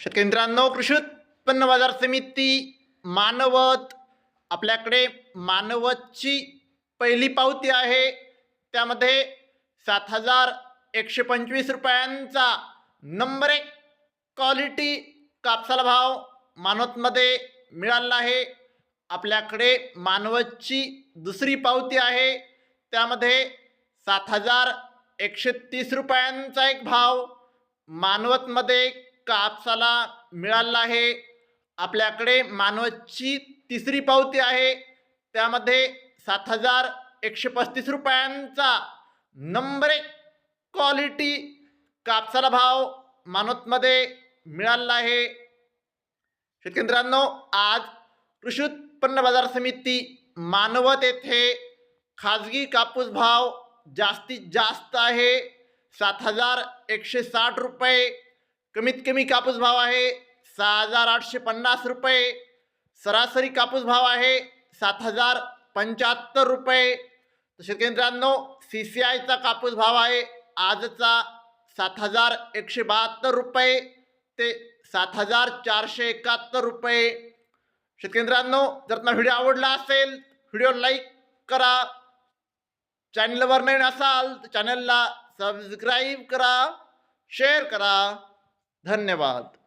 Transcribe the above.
शेतकरी मित्रांनो कृषी उत्पन्न बाजार समिती मानवत आपल्याकडे मानवतची पहिली पावती आहे. त्यामध्ये सात हजार एकशे पंचवीस रुपयांचा नंबर एक क्वालिटी कापसाला भाव मानवतमध्ये मिळाला आहे. आपल्याकडे मानवतची दुसरी पावती आहे. त्यामध्ये सात हजार एकशे तीस रुपयांचा एक भाव मानवतमध्ये कापसाला मिळाला आहे? आपल्याकडे मानवतची तिसरी पावती आहे. त्यामध्ये सात हजार एकशे पस्तीस रुपयांचा नंबर एक क्वालिटी कापसाला भाव मानवतमध्ये मिळाला आहे? शेतकरी मित्रांनो आज कृषी उत्पन्न बाजार समिती मानवत येथे खाजगी कापूस भाव जास्तीत जास्त आहे. सात हजार एकशे साठ रुपये कमीत कमी कापूस भाव आहे सहा हजार आठशे पन्नास रुपये. सरासरी कापूस भाव आहे सात हजार पंच्याहत्तर रुपये. तर शेतकरी मित्रांनो सी सी आयचा कापूस भाव आहे आजचा सात हजार एकशे बहात्तर रुपये. ते सात हजार चारशे एकाहत्तर रुपये. शेतकरी मित्रांनो जर तुम्हाला व्हिडिओ आवडला असेल व्हिडिओ लाईक करा. चॅनलवर नवीन असाल तर चॅनलला सबस्क्राईब करा शेअर करा. धन्यवाद.